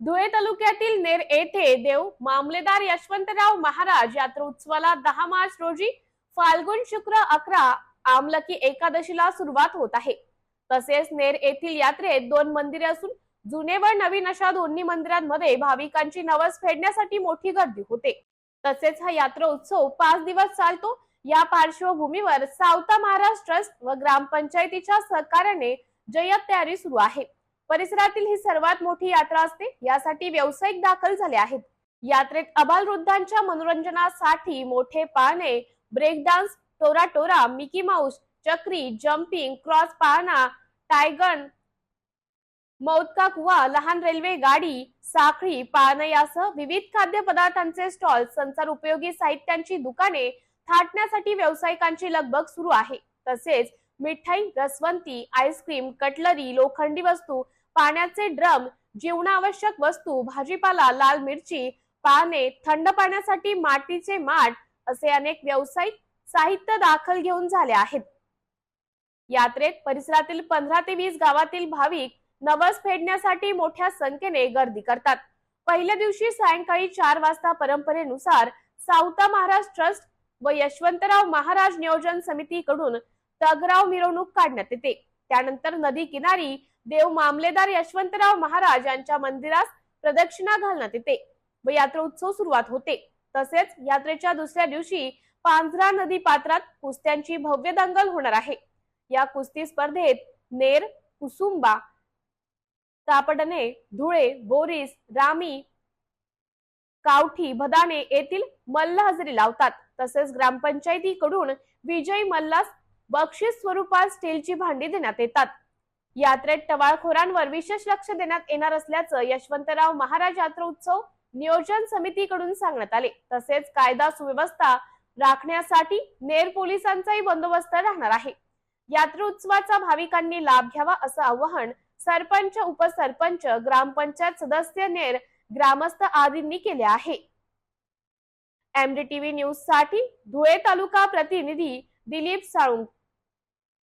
धुळे तालुक्यातील नेर येथे देव मामलेदार यशवंतराव महाराज यात्रा उत्सवाला दहा मार्च रोजी फाल्गुन शुक्र अकरा आमलकी एकादशीला सुरुवात होत आहे. तसेच नेर येथील यात्रेत दोन मंदिरे असून जुने व नवीन अशा दोन्ही मंदिरांमध्ये भाविकांची नवस फेडण्यासाठी मोठी गर्दी होते. तसेच हा यात्रा उत्सव पाच दिवस चालतो. या पार्श्वभूमीवर सावता महाराज ट्रस्ट व ग्रामपंचायतीच्या सहकार्याने जय्यत तयारी सुरू आहे. परिसरातील ही सर्वात मोठी यात्रा असते. यासाठी व्यावसायिक दाखल झाले आहेत. यात्रेत अबालवृद्धांच्या मनोरंजनासाठी मोठे पाळणे break dance Tora Tora Mickey Mouse चक्री जम्पिंग क्रॉस पाळणा टायगन मौतका कुवा लहान रेल्वे गाडी साखळी पाळणं यासह विविध खाद्य पदार्थांचे स्टॉल संसार उपयोगी साहित्यांची दुकाने थाटण्यासाठी व्यावसायिकांची लगबग सुरू आहे. तसेच मिठाई रसवंती आईस्क्रीम कटलरी लोखंडी वस्तू पाण्याचे ड्रम जीवनावश्यक वस्तू भाजीपाला लाल मिरची पाने थंड पाण्यासाठी मातीचे माठ असे अनेक व्यावसायिक साहित्य दाखल घेऊन झाले आहेत. यात्रेत परिसरातील पंधरा ते वीस गावातील भाविक नवस फेडण्यासाठी मोठ्या संख्येने गर्दी करतात. पहिल्या दिवशी सायंकाळी चार वाजता परंपरेनुसार सावता महाराज ट्रस्ट व यशवंतराव महाराज नियोजन समितीकडून तगराव मिरवणूक काढण्यात येते. त्यानंतर नदी किनारी देव मामलेदार यशवंतराव महाराज यांच्या मंदिरास प्रदक्षिणा घालण्यात येते व यात्रा उत्सव सुरुवात होते. तसेच यात्रेच्या दुसऱ्या दिवशी पांझरा नदी पात्रात कुस्त्यांची भव्य दंगल होणार आहे. या कुस्ती स्पर्धेत नेर कुसुंबा तापडणे धुळे बोरीस रामी कावठी भदाणे येथील मल्ल हजेरी लावतात. तसेच ग्रामपंचायतीकडून विजयी मल्लास बक्षीस स्वरूपात स्टीलची भांडी देण्यात येतात. यात्रेत टवाळखोरांवर विशेष लक्ष देण्यात येणार असल्याचं यशवंतराव महाराज यात्रा उत्सव नियोजन समितीकडून सांगण्यात आले. तसेच कायदा सुव्यवस्था राखण्यासाठी नेर पोलिसांचाही बंदोबस्त राहणार आहे. यात्रा उत्सवाचा भाविकांनी लाभ घ्यावा असं आवाहन सरपंच उपसरपंच ग्रामपंचायत सदस्य नेर ग्रामस्थ आदींनी केले आहे. एमडीटीव्ही न्यूजसाठी धुळे तालुका प्रतिनिधी दिलीप साळुंक